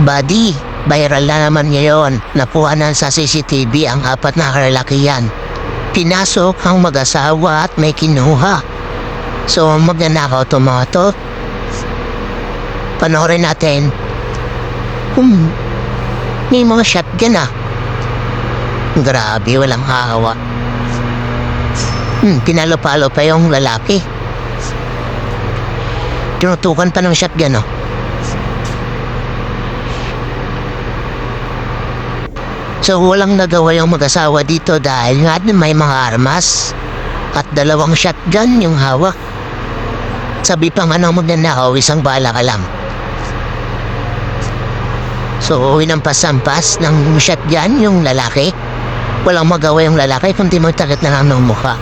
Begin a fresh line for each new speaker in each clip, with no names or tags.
Buddy, viral na naman ngayon. Nakuhanan sa CCTV ang apat na kalalakihan. Pinasok ang mag-asawa at may kinuha. So magnanakaw to mga to. Panoorin natin. Hmm, may mga shotgun ah. Grabe, walang hawa. Hmm, pinalo-palo pa yung lalaki. Tinutukan pa ng shotgun oh. So walang nagawa yung mag-asawa dito dahil nga may mga armas at dalawang shotgun yung hawak. Sabi pa nga ng magnanakaw, isang bala ka lang. So inampas-ampas ng shotgun yung lalaki. Walang magawa yung lalaki kundi magtakit na lang ng mukha.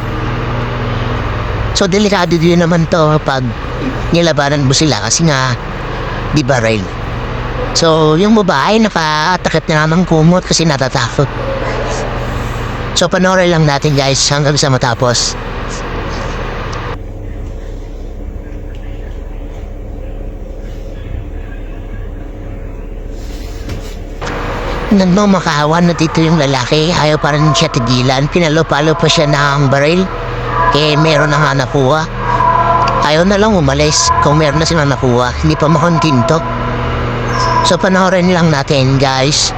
So delikado din naman to pag nilabanan mo sila kasi nga di ba rail. So, yung babae nakatakip na ng kumot kasi natatakot. So, panoorin lang natin guys hanggang sa matapos. Nagmamakawan na dito yung lalaki, ayaw pa rin siya tigilan. Pinalo-palo pa siya ng baril. Eh, meron na nga nakuha. Ayaw na lang umalis kung meron na silang nakuha. Hindi pa makontinto. So panoorin lang natin guys.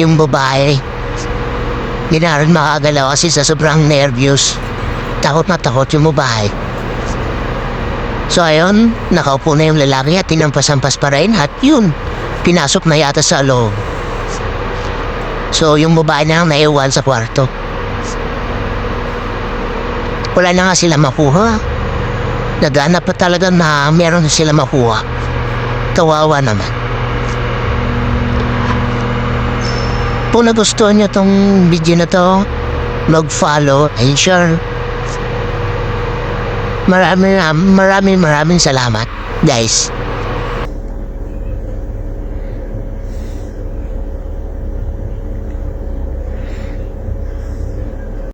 Yung babae. Hindi makagalaw kasi sa sobrang nervyos. Takot na takot yung babae. So ayun, nakaupo na yung lalaki at tinampas-ampas pa rin at yun, pinasok na yata sa loob. So yung babae na lang naiwan sa kwarto. Wala na nga sila makuha. Naghanap pa talaga na meron sila makuha. Kawawa naman. Kung nagustuhan nyo tong video na to, mag-follow and share. Maraming maraming maraming salamat, guys.